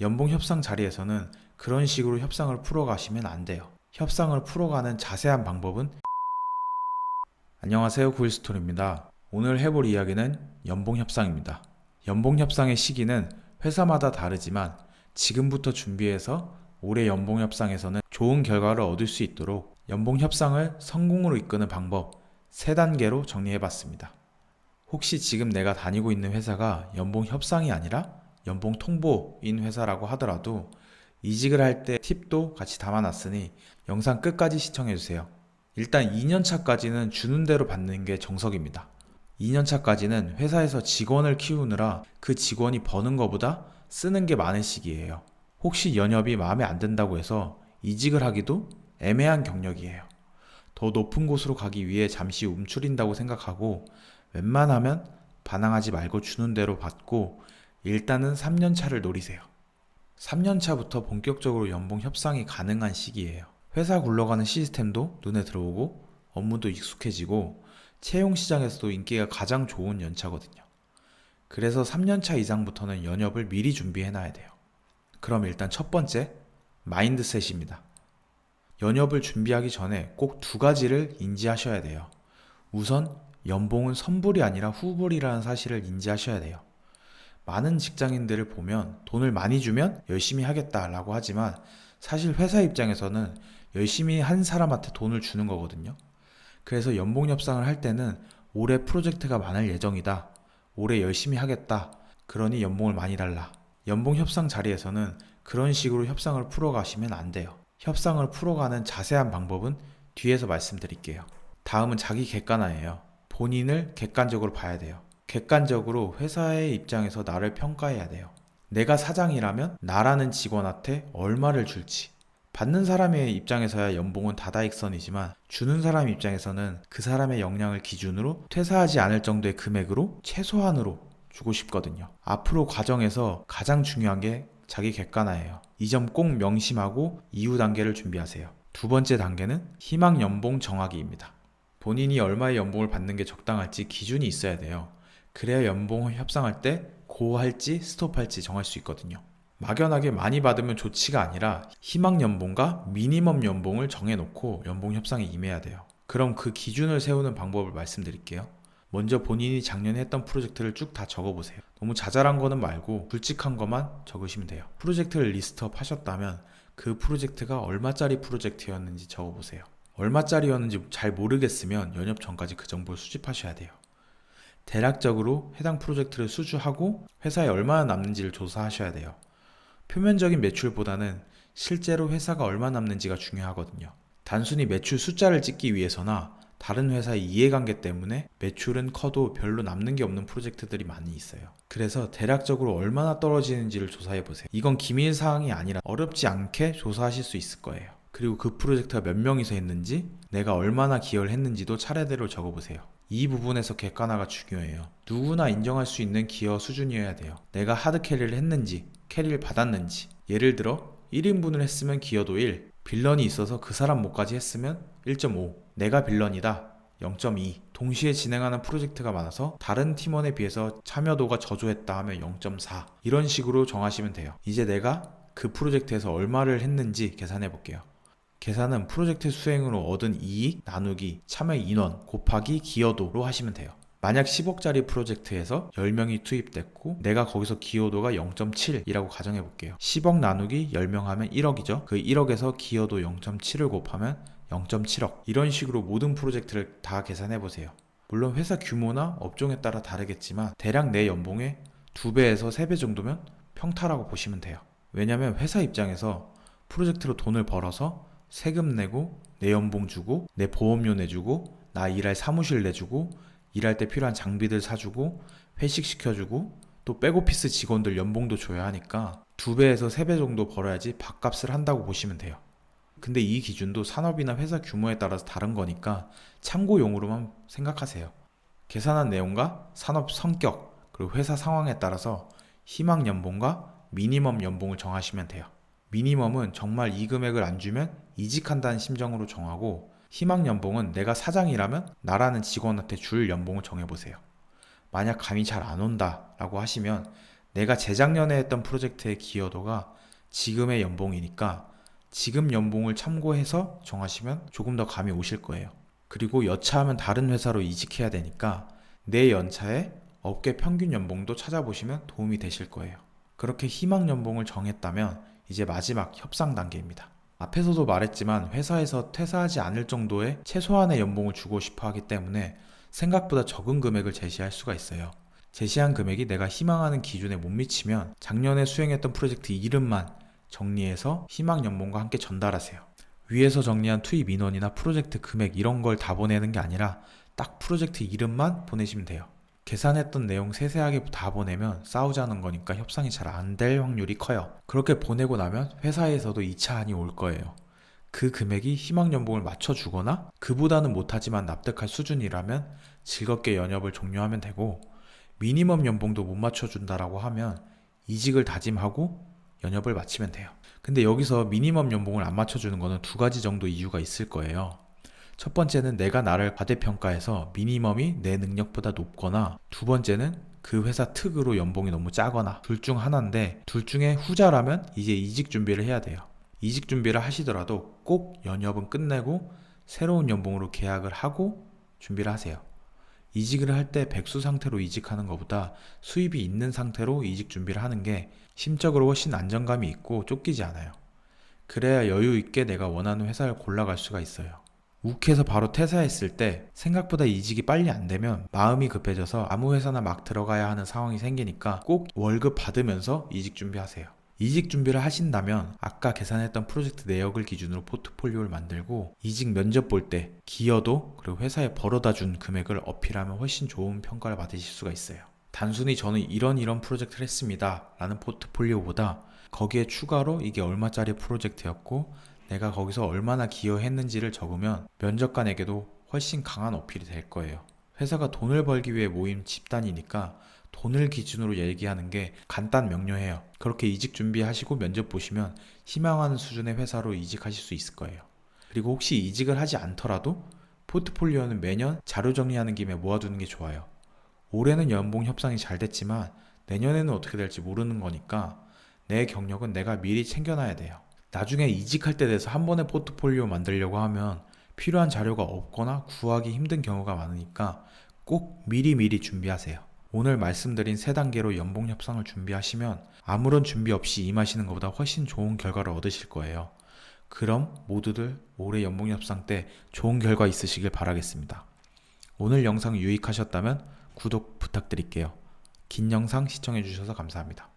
연봉 협상 자리에서는 그런 식으로 협상을 풀어가시면 안 돼요. 협상을 풀어가는 자세한 방법은 안녕하세요 구일스토리입니다. 오늘 해볼 이야기는 연봉 협상입니다. 연봉 협상의 시기는 회사마다 다르지만 지금부터 준비해서 올해 연봉 협상에서는 좋은 결과를 얻을 수 있도록 연봉 협상을 성공으로 이끄는 방법 세 단계로 정리해 봤습니다. 혹시 지금 내가 다니고 있는 회사가 연봉 협상이 아니라 연봉 통보인 회사라고 하더라도 이직을 할 때 팁도 같이 담아놨으니 영상 끝까지 시청해 주세요. 일단 2년 차까지는 주는 대로 받는 게 정석입니다. 2년 차까지는 회사에서 직원을 키우느라 그 직원이 버는 것보다 쓰는 게 많은 시기예요. 혹시 연협이 마음에 안 든다고 해서 이직을 하기도 애매한 경력이에요. 더 높은 곳으로 가기 위해 잠시 움츠린다고 생각하고 웬만하면 반항하지 말고 주는 대로 받고 일단은 3년 차를 노리세요. 3년 차부터 본격적으로 연봉 협상이 가능한 시기예요. 회사 굴러가는 시스템도 눈에 들어오고 업무도 익숙해지고 채용 시장에서도 인기가 가장 좋은 연차거든요. 그래서 3년 차 이상부터는 연협을 미리 준비해 놔야 돼요. 그럼 일단 첫 번째, 마인드셋입니다. 연협을 준비하기 전에 꼭 두 가지를 인지하셔야 돼요. 우선 연봉은 선불이 아니라 후불이라는 사실을 인지하셔야 돼요. 많은 직장인들을 보면 돈을 많이 주면 열심히 하겠다라고 하지만 사실 회사 입장에서는 열심히 한 사람한테 돈을 주는 거거든요. 그래서 연봉 협상을 할 때는 올해 프로젝트가 많을 예정이다. 올해 열심히 하겠다. 그러니 연봉을 많이 달라. 연봉 협상 자리에서는 그런 식으로 협상을 풀어가시면 안 돼요. 협상을 풀어가는 자세한 방법은 뒤에서 말씀드릴게요. 다음은 자기 객관화예요. 본인을 객관적으로 봐야 돼요. 객관적으로 회사의 입장에서 나를 평가해야 돼요. 내가 사장이라면 나라는 직원한테 얼마를 줄지. 받는 사람의 입장에서야 연봉은 다다익선이지만 주는 사람 입장에서는 그 사람의 역량을 기준으로 퇴사하지 않을 정도의 금액으로 최소한으로 주고 싶거든요. 앞으로 과정에서 가장 중요한 게 자기 객관화예요. 이 점 꼭 명심하고 이후 단계를 준비하세요. 두 번째 단계는 희망 연봉 정하기입니다. 본인이 얼마의 연봉을 받는 게 적당할지 기준이 있어야 돼요. 그래야 연봉을 협상할 때 고할지 스톱할지 정할 수 있거든요. 막연하게 많이 받으면 좋지가 아니라 희망 연봉과 미니멈 연봉을 정해놓고 연봉 협상에 임해야 돼요. 그럼 그 기준을 세우는 방법을 말씀드릴게요. 먼저 본인이 작년에 했던 프로젝트를 쭉 다 적어보세요. 너무 자잘한 거는 말고 굵직한 것만 적으시면 돼요. 프로젝트를 리스트업 하셨다면 그 프로젝트가 얼마짜리 프로젝트였는지 적어보세요. 얼마짜리였는지 잘 모르겠으면 연협 전까지 그 정보를 수집하셔야 돼요. 대략적으로 해당 프로젝트를 수주하고 회사에 얼마나 남는지를 조사하셔야 돼요. 표면적인 매출보다는 실제로 회사가 얼마 남는지가 중요하거든요. 단순히 매출 숫자를 찍기 위해서나 다른 회사의 이해관계 때문에 매출은 커도 별로 남는 게 없는 프로젝트들이 많이 있어요. 그래서 대략적으로 얼마나 떨어지는지를 조사해 보세요. 이건 기밀 사항이 아니라 어렵지 않게 조사하실 수 있을 거예요. 그리고 그 프로젝트가 몇 명이서 했는지, 내가 얼마나 기여를 했는지도 차례대로 적어 보세요. 이 부분에서 객관화가 중요해요. 누구나 인정할 수 있는 기여 수준이어야 돼요. 내가 하드 캐리를 했는지, 캐리를 받았는지. 예를 들어 1인분을 했으면 기여도 1, 빌런이 있어서 그 사람 목까지 했으면 1.5, 내가 빌런이다 0.2. 동시에 진행하는 프로젝트가 많아서 다른 팀원에 비해서 참여도가 저조했다 하면 0.4. 이런 식으로 정하시면 돼요. 이제 내가 그 프로젝트에서 얼마를 했는지 계산해 볼게요. 계산은 프로젝트 수행으로 얻은 이익 나누기 참여 인원 곱하기 기여도로 하시면 돼요. 만약 10억짜리 프로젝트에서 10명이 투입됐고 내가 거기서 기여도가 0.7이라고 가정해 볼게요. 10억 나누기 10명 하면 1억이죠. 그 1억에서 기여도 0.7을 곱하면 0.7억. 이런 식으로 모든 프로젝트를 다 계산해 보세요. 물론 회사 규모나 업종에 따라 다르겠지만 대략 내 연봉의 2배에서 3배 정도면 평타라고 보시면 돼요. 왜냐면 회사 입장에서 프로젝트로 돈을 벌어서 세금 내고 내 연봉 주고 내 보험료 내주고 나 일할 사무실 내주고 일할 때 필요한 장비들 사주고 회식 시켜주고 또 백오피스 직원들 연봉도 줘야 하니까 두 배에서 세 배 정도 벌어야지 밥값을 한다고 보시면 돼요. 근데 이 기준도 산업이나 회사 규모에 따라서 다른 거니까 참고용으로만 생각하세요. 계산한 내용과 산업 성격 그리고 회사 상황에 따라서 희망 연봉과 미니멈 연봉을 정하시면 돼요. 미니멈은 정말 이 금액을 안 주면 이직한다는 심정으로 정하고 희망 연봉은 내가 사장이라면 나라는 직원한테 줄 연봉을 정해보세요. 만약 감이 잘 안 온다 라고 하시면 내가 재작년에 했던 프로젝트의 기여도가 지금의 연봉이니까 지금 연봉을 참고해서 정하시면 조금 더 감이 오실 거예요. 그리고 여차하면 다른 회사로 이직해야 되니까 내 연차에 업계 평균 연봉도 찾아보시면 도움이 되실 거예요. 그렇게 희망 연봉을 정했다면 이제 마지막 협상 단계입니다. 앞에서도 말했지만 회사에서 퇴사하지 않을 정도의 최소한의 연봉을 주고 싶어 하기 때문에 생각보다 적은 금액을 제시할 수가 있어요. 제시한 금액이 내가 희망하는 기준에 못 미치면 작년에 수행했던 프로젝트 이름만 정리해서 희망 연봉과 함께 전달하세요. 위에서 정리한 투입 인원이나 프로젝트 금액 이런 걸 다 보내는 게 아니라 딱 프로젝트 이름만 보내시면 돼요. 계산했던 내용 세세하게 다 보내면 싸우자는 거니까 협상이 잘 안 될 확률이 커요. 그렇게 보내고 나면 회사에서도 2차 한이 올 거예요. 그 금액이 희망 연봉을 맞춰주거나 그보다는 못하지만 납득할 수준이라면 즐겁게 연협을 종료하면 되고 미니멈 연봉도 못 맞춰준다라고 하면 이직을 다짐하고 연협을 마치면 돼요. 근데 여기서 미니멈 연봉을 안 맞춰주는 거는 두 가지 정도 이유가 있을 거예요. 첫 번째는 내가 나를 과대평가해서 미니멈이 내 능력보다 높거나 두 번째는 그 회사 특으로 연봉이 너무 짜거나 둘 중 하나인데 둘 중에 후자라면 이제 이직 준비를 해야 돼요. 이직 준비를 하시더라도 꼭 연협은 끝내고 새로운 연봉으로 계약을 하고 준비를 하세요. 이직을 할 때 백수 상태로 이직하는 것보다 수입이 있는 상태로 이직 준비를 하는 게 심적으로 훨씬 안정감이 있고 쫓기지 않아요. 그래야 여유 있게 내가 원하는 회사를 골라갈 수가 있어요. 욱해서 바로 퇴사했을 때 생각보다 이직이 빨리 안 되면 마음이 급해져서 아무 회사나 막 들어가야 하는 상황이 생기니까 꼭 월급 받으면서 이직 준비하세요. 이직 준비를 하신다면 아까 계산했던 프로젝트 내역을 기준으로 포트폴리오를 만들고 이직 면접 볼 때 기여도 그리고 회사에 벌어다 준 금액을 어필하면 훨씬 좋은 평가를 받으실 수가 있어요. 단순히 저는 이런 이런 프로젝트를 했습니다 라는 포트폴리오보다 거기에 추가로 이게 얼마짜리 프로젝트였고 내가 거기서 얼마나 기여했는지를 적으면 면접관에게도 훨씬 강한 어필이 될 거예요. 회사가 돈을 벌기 위해 모인 집단이니까 돈을 기준으로 얘기하는 게 간단 명료해요. 그렇게 이직 준비하시고 면접 보시면 희망하는 수준의 회사로 이직하실 수 있을 거예요. 그리고 혹시 이직을 하지 않더라도 포트폴리오는 매년 자료 정리하는 김에 모아두는 게 좋아요. 올해는 연봉 협상이 잘 됐지만 내년에는 어떻게 될지 모르는 거니까 내 경력은 내가 미리 챙겨놔야 돼요. 나중에 이직할 때 돼서 한 번에 포트폴리오 만들려고 하면 필요한 자료가 없거나 구하기 힘든 경우가 많으니까 꼭 미리미리 준비하세요. 오늘 말씀드린 세 단계로 연봉 협상을 준비하시면 아무런 준비 없이 임하시는 것보다 훨씬 좋은 결과를 얻으실 거예요. 그럼 모두들 올해 연봉 협상 때 좋은 결과 있으시길 바라겠습니다. 오늘 영상 유익하셨다면 구독 부탁드릴게요. 긴 영상 시청해주셔서 감사합니다.